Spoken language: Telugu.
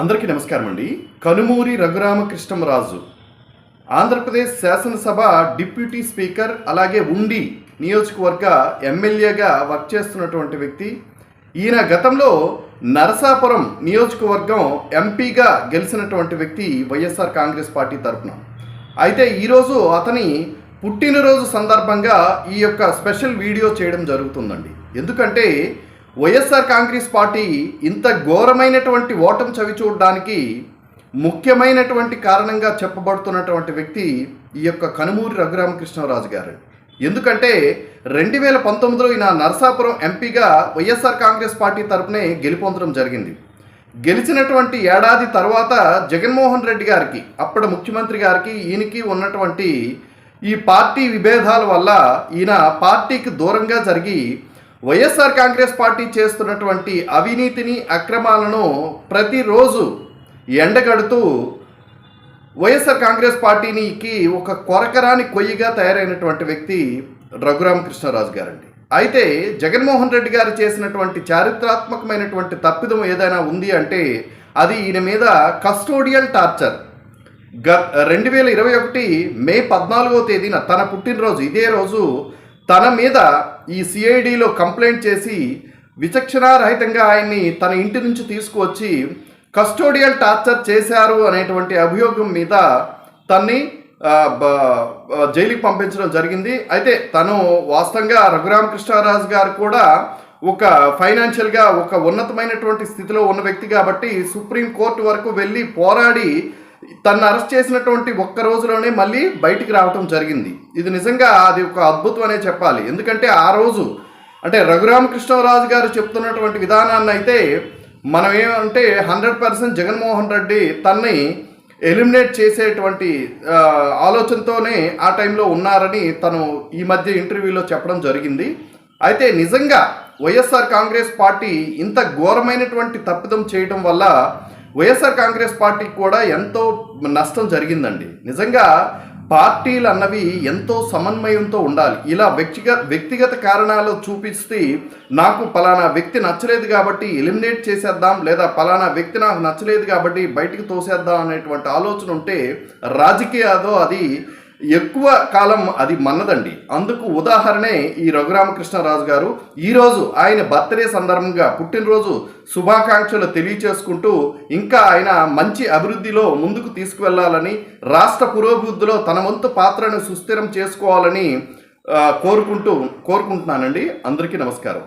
అందరికీ నమస్కారం అండి. కనుమూరి రఘురామకృష్ణరాజు ఆంధ్రప్రదేశ్ శాసనసభ డిప్యూటీ స్పీకర్ అలాగే ఉండి నియోజకవర్గ ఎమ్మెల్యేగా వర్క్ చేస్తున్నటువంటి వ్యక్తి. ఈయన గతంలో నరసాపురం నియోజకవర్గం ఎంపీగా గెలిచినటువంటి వ్యక్తి వైఎస్ఆర్ కాంగ్రెస్ పార్టీ తరఫున అయితే ఈరోజు అతని పుట్టినరోజు సందర్భంగా ఈ యొక్క స్పెషల్ వీడియో చేయడం జరుగుతుందండి. ఎందుకంటే వైఎస్ఆర్ కాంగ్రెస్ పార్టీ ఇంత ఘోరమైనటువంటి ఓటం చవి చూడడానికి ముఖ్యమైనటువంటి కారణంగా చెప్పబడుతున్నటువంటి వ్యక్తి ఈ యొక్క కనుమూరి రఘురామకృష్ణరాజు గారు. ఎందుకంటే రెండు వేల పంతొమ్మిదిలో ఈయన నరసాపురం ఎంపీగా వైఎస్ఆర్ కాంగ్రెస్ పార్టీ తరపునే గెలుపొందడం జరిగింది. గెలిచినటువంటి ఏడాది తర్వాత జగన్మోహన్ రెడ్డి గారికి అప్పటి ముఖ్యమంత్రి గారికి ఈయనకి ఉన్నటువంటి ఈ పార్టీ విభేదాల వల్ల ఈయన పార్టీకి దూరంగా జరిగి వైఎస్ఆర్ కాంగ్రెస్ పార్టీ చేస్తున్నటువంటి అవినీతిని అక్రమాలను ప్రతిరోజు ఎండగడుతూ వైఎస్ఆర్ కాంగ్రెస్ పార్టీనికి ఒక కొరకరాని కొయ్యిగా తయారైనటువంటి వ్యక్తి రఘురామకృష్ణరాజు గారండి. అయితే జగన్మోహన్ రెడ్డి గారు చేసినటువంటి చారిత్రాత్మకమైనటువంటి తప్పిదం ఏదైనా ఉంది అంటే అది ఈయన మీద కస్టోడియల్ టార్చర్. గ రెండు వేల ఇరవై ఒకటి మే పద్నాలుగో తేదీన తన పుట్టినరోజు ఇదే రోజు తన మీద ఈ సిఐడిలో కంప్లైంట్ చేసి విచక్షణారహితంగా ఆయన్ని తన ఇంటి నుంచి తీసుకువచ్చి కస్టోడియల్ టార్చర్ చేశారు అనేటువంటి అభియోగం మీద తన్ని బ- జైలుకి పంపించడం జరిగింది. అయితే తను వాస్తవంగా రఘురామకృష్ణరాజు గారు కూడా ఒక ఫైనాన్షియల్గా ఒక ఉన్నతమైనటువంటి స్థితిలో ఉన్న వ్యక్తి కాబట్టి సుప్రీం కోర్టు వరకు వెళ్ళి పోరాడి తను అరెస్ట్ చేసినటువంటి ఒక్క రోజులోనే మళ్ళీ బయటికి రావటం జరిగింది. ఇది నిజంగా అది ఒక అద్భుతం అనే చెప్పాలి. ఎందుకంటే ఆ రోజు అంటే రఘురామకృష్ణరాజు గారు చెప్తున్నటువంటి విధానాన్ని అయితే మనం ఏమంటే హండ్రెడ్ పర్సెంట్ జగన్మోహన్ రెడ్డి తన్ని ఎలిమినేట్ చేసేటువంటి ఆలోచనతోనే ఆ టైంలో ఉన్నారని తను ఈ మధ్య ఇంటర్వ్యూలో చెప్పడం జరిగింది. అయితే నిజంగా వైఎస్ఆర్ కాంగ్రెస్ పార్టీ ఇంత ఘోరమైనటువంటి తప్పిదం చేయడం వల్ల వైఎస్ఆర్ కాంగ్రెస్ పార్టీకి కూడా ఎంతో నష్టం జరిగిందండి. నిజంగా పార్టీలు అన్నవి ఎంతో సమన్వయంతో ఉండాలి. ఇలా వ్యక్తిగత వ్యక్తిగత కారణాలు చూపిస్తే నాకు పలానా వ్యక్తి నచ్చలేదు కాబట్టి ఎలిమినేట్ చేసేద్దాం లేదా పలానా వ్యక్తి నాకు నచ్చలేదు కాబట్టి బయటికి తోసేద్దాం అనేటువంటి ఆలోచన ఉంటే రాజకీయాదో అది ఎక్కువ కాలం అది మన్నదండి. అందుకు ఉదాహరణే ఈ రఘురామకృష్ణరాజు గారు ఈరోజు ఆయన బర్త్డే సందర్భంగా పుట్టినరోజు శుభాకాంక్షలు తెలియచేసుకుంటూ ఇంకా ఆయన మంచి అభివృద్ధిలో ముందుకు తీసుకువెళ్ళాలని రాష్ట్ర పురోభివృద్ధిలో తన వంతు పాత్రను సుస్థిరం చేసుకోవాలని కోరుకుంటూ కోరుకుంటున్నానండి. అందరికీ నమస్కారం.